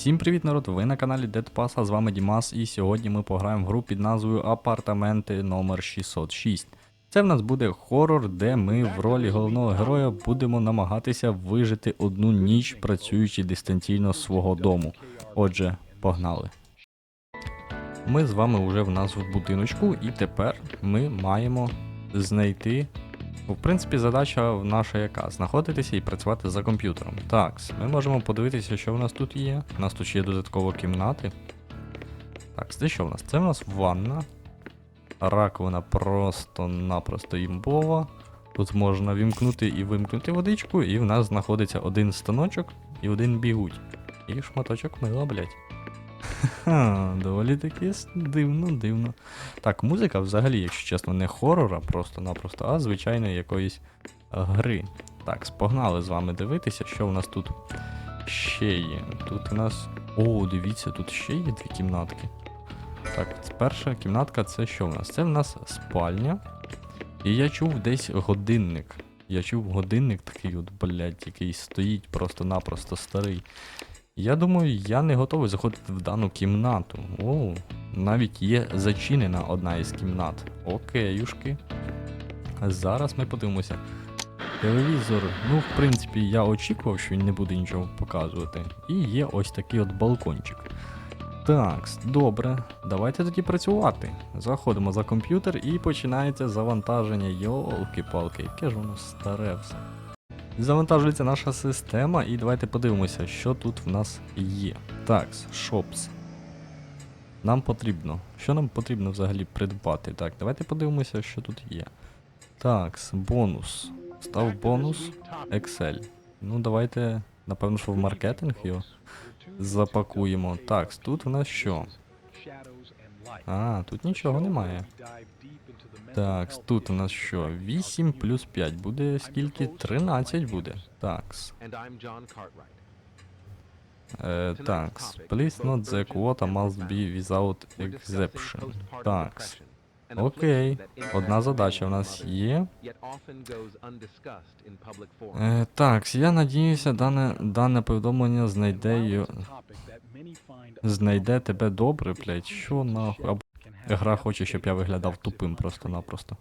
Всім привіт, народ! Ви на каналі Dead а з вами Дімас, і сьогодні ми пограємо в гру під назвою Апартаменти номер 606. Це в нас буде хорор, де ми в ролі головного героя будемо намагатися вижити одну ніч, працюючи дистанційно з свого дому. Отже, погнали. Ми з вами вже в нас в будиночку, і тепер ми маємо знайти В принципі, задача наша яка? Знаходитися і працювати за комп'ютером. Так, ми можемо подивитися, що в нас тут є. У нас тут ще є додатково кімнати. Так, це що в нас? Це в нас ванна. Раковина просто-напросто імбова. Тут можна вімкнути і вимкнути водичку, і в нас знаходиться один станочок і один бігуть. І шматочок мила, блять. Ха, доволі таки дивно, дивно. Так, музика взагалі, якщо чесно, не хорора просто-напросто, а звичайної якоїсь гри. Так, спогнали з вами дивитися, що в нас тут ще є. Тут у нас. О, дивіться, тут ще є дві кімнатки. Так, перша кімнатка це що в нас? Це в нас спальня. І я чув десь годинник. Я чув годинник такий от, блядь, який стоїть просто-напросто старий. Я думаю, я не готовий заходити в дану кімнату. О, навіть є зачинена одна із кімнат. Окейюшки. Зараз ми подивимося. Телевізор, ну, в принципі, я очікував, що він не буде нічого показувати. І є ось такий от балкончик. Так, добре, давайте тоді працювати. Заходимо за комп'ютер і починається завантаження. Йолки-палки, яке ж воно старе все. Завантажується наша система, і давайте подивимося, що тут в нас є. Так, Shops. Нам потрібно. Що нам потрібно взагалі придбати? Так, давайте подивимося, що тут є. Так, бонус. Став бонус Excel. Ну, давайте, напевно, що в маркетинг його запакуємо. Так, тут у нас що? А, тут нічого немає. Так, тут у нас що? 8 плюс 5 буде скільки? 13 буде. Так. And I'm John Cartwright. Е, так. Please not the quota must be without exception. postpartum Так. depression, an Окей. Одна задача many нас є. Е, так, я надіюся, дане, дане повідомлення знайде знайде тебе добре, блять. Що нахуй? Гра хоче, щоб я виглядав тупим просто-напросто.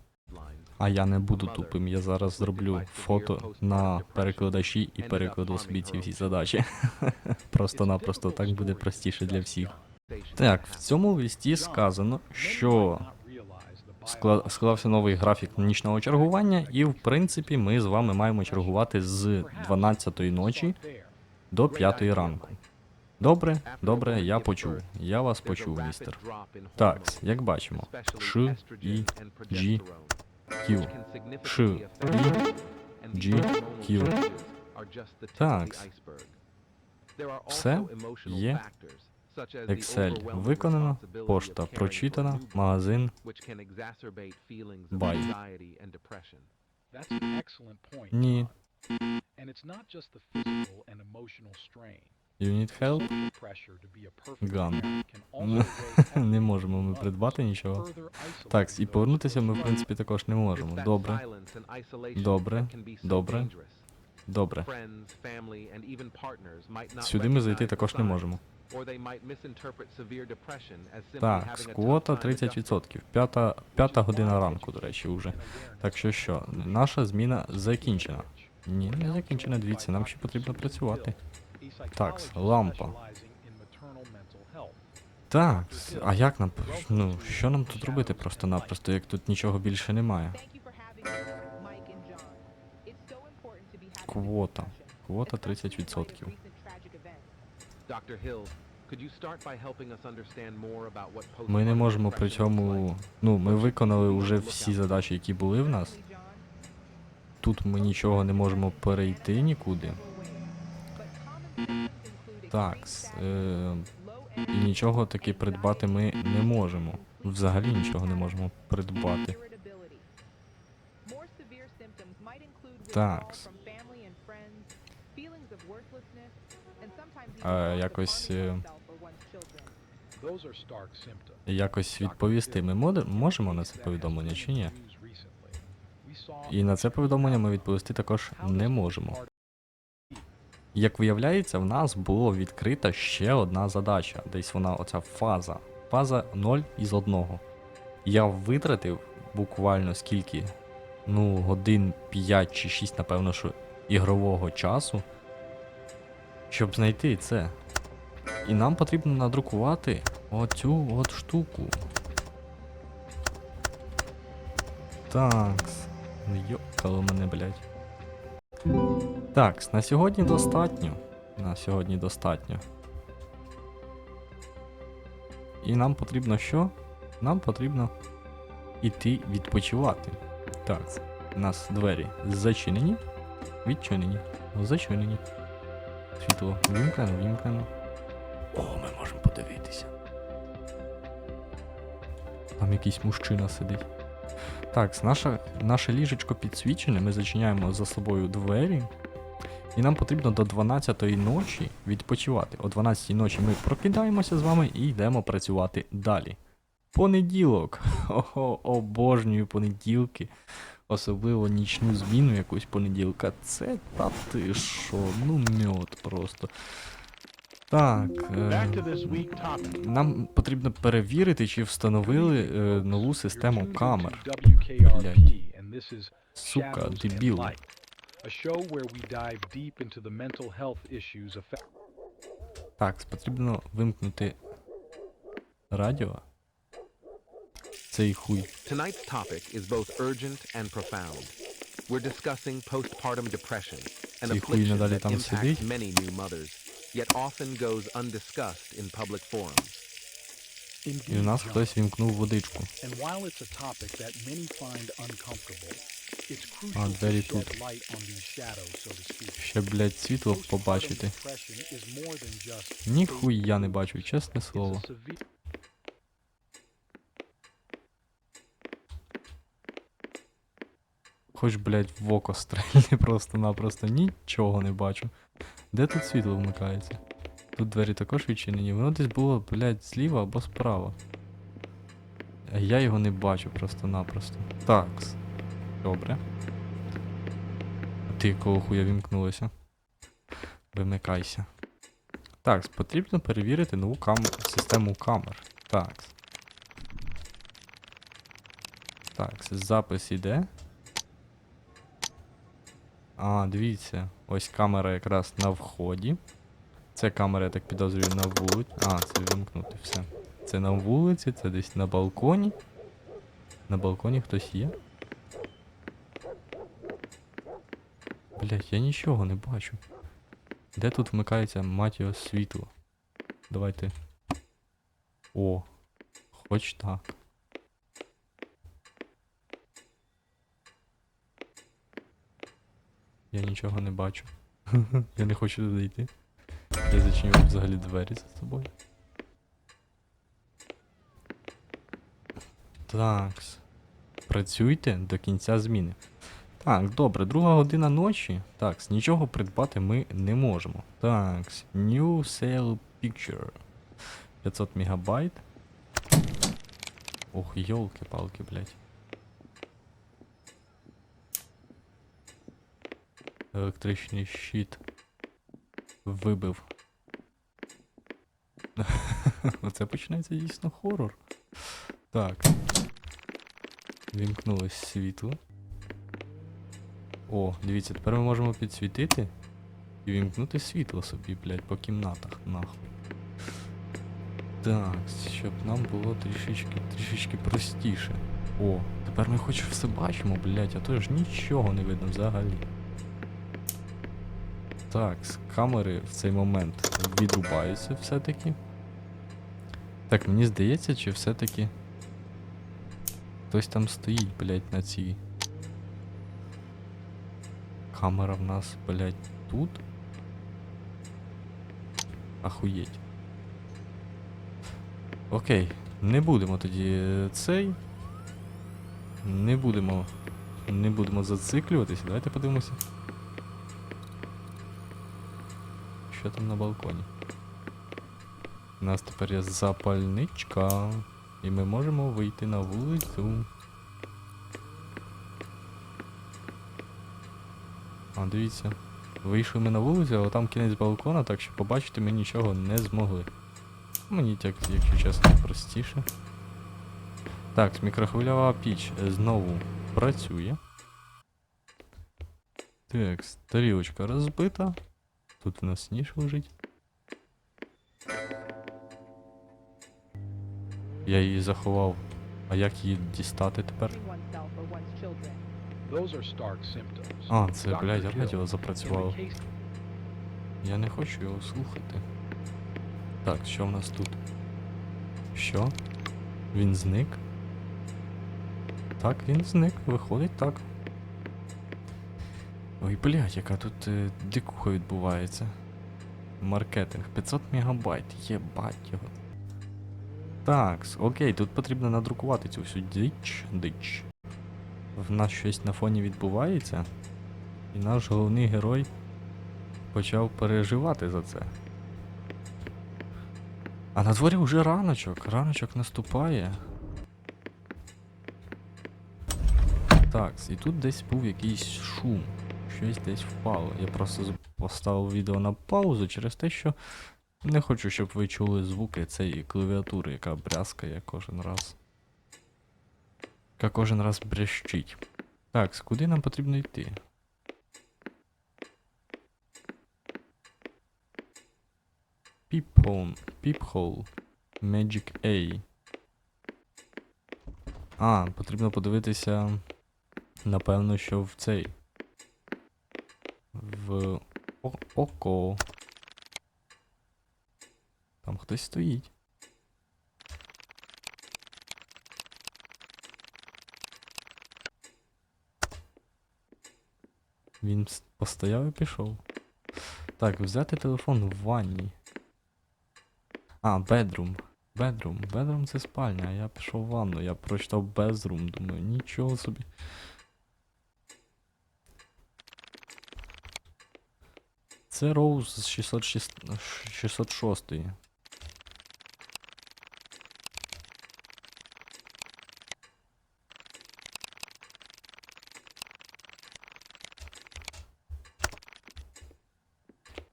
А я не буду тупим, я зараз зроблю фото на перекладачі і перекладу собі ці всі задачі. Просто-напросто так буде простіше для всіх. Так, в цьому листі сказано, що склався новий графік нічного чергування, і в принципі ми з вами маємо чергувати з 12-ї ночі до 5 ранку. Добре, добре, я почув. Я вас почув, містер. Так, як бачимо, Ш, І, G, Q, Ш, І, G, Q. Так. Все є. Excel виконано, пошта прочитана, магазин Бай. Ні. You need help? Ган. Не можемо ми придбати нічого. Так, і повернутися ми, в принципі, також не можемо. Добре, Добре. Добре. добре. Сюди ми зайти також не можемо. Так, квота 30%. П'ята, п'ята година ранку, до речі, вже. Так що що, наша зміна закінчена. Ні, не закінчена, дивіться, нам ще потрібно працювати. Так, лампа. Так, а як нам. Ну, що нам тут робити просто-напросто, як тут нічого більше немає? Квота. Квота 30%. Ми не можемо при цьому. Ну, ми виконали вже всі задачі, які були в нас. Тут ми нічого не можемо перейти нікуди. Так, е, і нічого таки придбати ми не можемо. Взагалі нічого не можемо придбати. Так. А, якось, е, Якось відповісти ми можемо на це повідомлення чи ні? І на це повідомлення ми відповісти також не можемо. Як виявляється, в нас була відкрита ще одна задача. Десь вона, оця фаза. Фаза 0 із 1. Я витратив буквально скільки? Ну, годин 5 чи 6, напевно, що ігрового часу, щоб знайти це. І нам потрібно надрукувати оцю от штуку. Такс. Йокало мене, блядь. Такс, на сьогодні достатньо. На сьогодні достатньо. І нам потрібно що? Нам потрібно іти відпочивати. Так, у нас двері зачинені, відчинені, зачинені. Світло вімкнено, вімкнено. О, ми можемо подивитися. Там якийсь мужчина сидить. Так, наша, наше ліжечко підсвічене, ми зачиняємо за собою двері. І нам потрібно до 12-ї ночі відпочивати. О 12-й ночі ми прокидаємося з вами і йдемо працювати далі. Понеділок. Ого, обожнюю понеділки. Особливо нічну зміну якусь понеділка. Це та ти що, ну мьот просто. Так. Е, нам потрібно перевірити, чи встановили е, нову систему камер. is Сука, дебіл. Light, a show where we dive deep into the mental health issues affect Так, потрібно вимкнути радіо. Цей хуй. Tonight's topic is both urgent and profound. We're discussing postpartum depression, an Цей хуй affliction надалі that там impacts сидить. many new mothers, yet often goes undiscussed in public forums. І у нас John. хтось вімкнув водичку. And while it's a topic that many find uncomfortable, it's А, двері тут. Ще, блядь, світло побачити. Ніхуя не бачу, чесне слово. Хоч, блядь, в око стрельне просто-напросто нічого не бачу. Де тут світло вмикається? Тут двері також відчинені. Воно десь було, блядь, зліва або справа. Я його не бачу просто-напросто. Такс. Добре. А ти якого хуя вімкнулося? Вимикайся. Так, потрібно перевірити нову кам... систему камер. Так. Так, запис іде. А, дивіться, ось камера якраз на вході. Це камера, я так підозрюю, на вулиці. А, це вимкнути все. Це на вулиці, це десь на балконі. На балконі хтось є. Блять, я нічого не бачу. Де тут вмикається мать його світло? Давайте. О, хоч так. Я нічого не бачу. Я не хочу туди йти. Я зачиню взагалі двері за собою. Такс. Працюйте до кінця зміни. Так, добре, друга година ночі. Такс, нічого придбати ми не можемо. Такс, New Sale Picture. 500 мегабайт. Ох, йолки-палки, блядь. Електричний щит. Вибив. Оце починається дійсно хорор. Так. Вімкнулось світло. О, дивіться, тепер ми можемо підсвітити і вімкнути світло собі, блядь, по кімнатах, нахуй. Так, щоб нам було трішечки, трішечки простіше. О, тепер ми хоч все бачимо, блядь, а то ж нічого не видно взагалі. Так, з камери в цей момент відрубаються все-таки. Так, мені здається, чи все-таки. Хтось там стоїть, блядь, на цій. Камера в нас, блядь, тут. Ахуєть. Окей, не будемо тоді е, цей. Не будемо. Не будемо зациклюватися. Давайте подивимося. Що там на балконі? У нас тепер є запальничка. І ми можемо вийти на вулицю. А, дивіться. Вийшли ми на вулицю, але там кінець балкона, так що побачити ми нічого не змогли. Мені так, якщо чесно, простіше. Так, мікрохвильова піч знову працює. Так, тарілочка розбита. Тут у нас ніж лежить. Я її заховав. А як її дістати тепер? А, це, блядь, радіо запрацювало. Я не хочу його слухати. Так, що в нас тут? Що? Він зник? Так, він зник, виходить так. Ой, блядь, яка тут е, дикуха відбувається. Маркетинг 500 мегабайт, єбать його. Так, окей, тут потрібно надрукувати цю всю дич, дич. В нас щось на фоні відбувається. І наш головний герой почав переживати за це. А на дворі вже раночок, раночок наступає. Так, і тут десь був якийсь шум. Щось десь впало. Я просто поставив відео на паузу через те, що не хочу, щоб ви чули звуки цієї клавіатури, яка брязкає кожен раз. Яка кожен раз брещить. Так, куди нам потрібно йти? Peephole, Peephole, Magic A. А, потрібно подивитися. Напевно, що в цей. В око. Там хтось стоїть. Він постояв і пішов. Так, взяти телефон в ванні. А, bedroom. Bedroom. Bedroom це спальня, а я пішов в ванну, я прочитав безрум, думаю, нічого собі. Це Роуз з 606,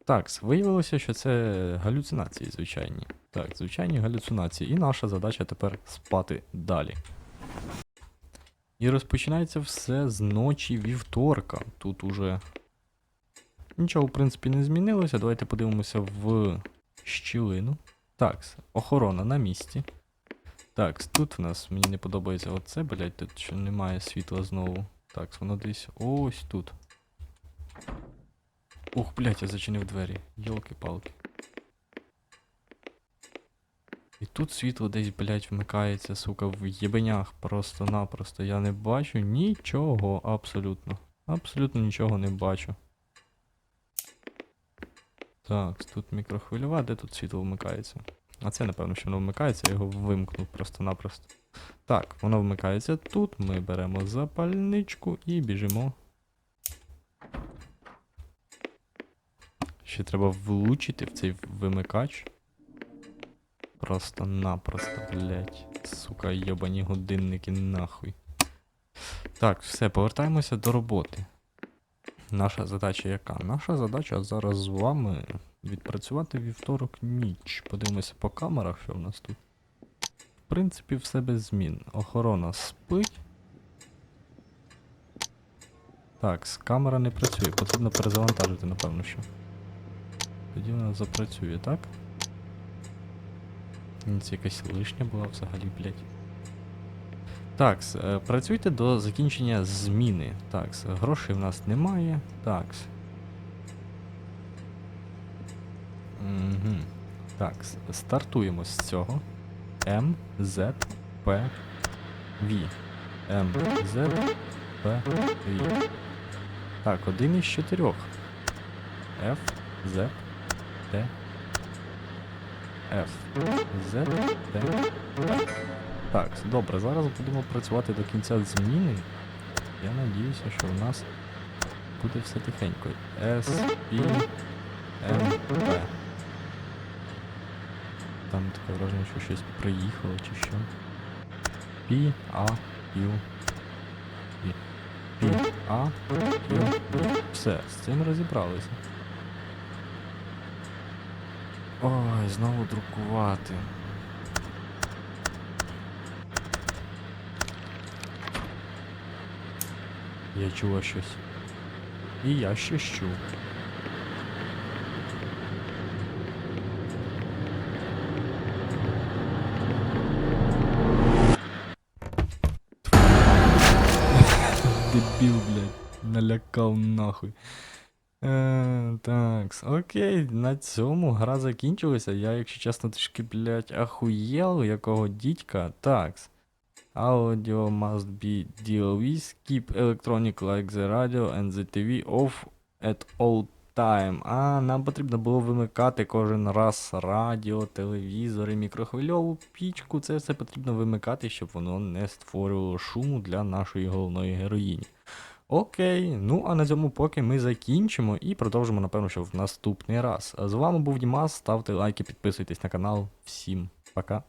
Так, виявилося, що це галюцинації звичайні. Так, звичайні галюцинації. І наша задача тепер спати далі. І розпочинається все з ночі вівторка. Тут уже нічого, в принципі, не змінилося. Давайте подивимося в щілину. Так, охорона на місці. Так, тут в нас мені не подобається оце, блять, тут що немає світла знову. Так, воно десь ось тут. Ух, блядь, я зачинив двері. Йолки-палки. І тут світло десь, блядь, вмикається, сука, в єбенях просто-напросто. Я не бачу нічого абсолютно. Абсолютно нічого не бачу. Так, тут мікрохвильова, де тут світло вмикається? А це, напевно, що воно вмикається, я його вимкнув просто-напросто. Так, воно вмикається тут. Ми беремо запальничку і біжимо. Ще треба влучити в цей вимикач. Просто-напросто, блять. Сука, йобані годинники нахуй. Так, все, повертаємося до роботи. Наша задача яка? Наша задача зараз з вами відпрацювати вівторок ніч. Подивимося по камерах, що в нас тут. В принципі, все без змін. Охорона спить. Так, камера не працює, потрібно перезавантажити, напевно, що. Тоді вона запрацює, так? Це якась лишня була взагалі, блядь. Так, працюйте до закінчення зміни. Так, грошей в нас немає. Так. Угу. Так, стартуємо з цього. М, З, П, В. М, З, П, В. Так, один із чотирьох. F, Z, Т, F, Z, Т, Так, добре, зараз будемо працювати до кінця зміни. Я надіюся, що в нас буде все тихенько. S, P, M, P. Там таке враження, що щось приїхало чи що. P, A, Q, P. P, А. Ю. Все, з цим розібралися. Ой, знову друкувати. Я чула щось. І я щось чув. Дебіл, блядь, налякав нахуй. Е, так, окей, на цьому гра закінчилася. Я, якщо чесно, трішки, блядь, ахуєл, якого дідька. Такс. Audio must be with. Keep electronic like the radio and the TV off at all time. А нам потрібно було вимикати кожен раз радіо, телевізори, мікрохвильову пічку. Це все потрібно вимикати, щоб воно не створювало шуму для нашої головної героїні. Окей, ну а на цьому поки ми закінчимо і продовжимо, напевно, що в наступний раз. З вами був Дімас, ставте лайки, підписуйтесь на канал. Всім пока.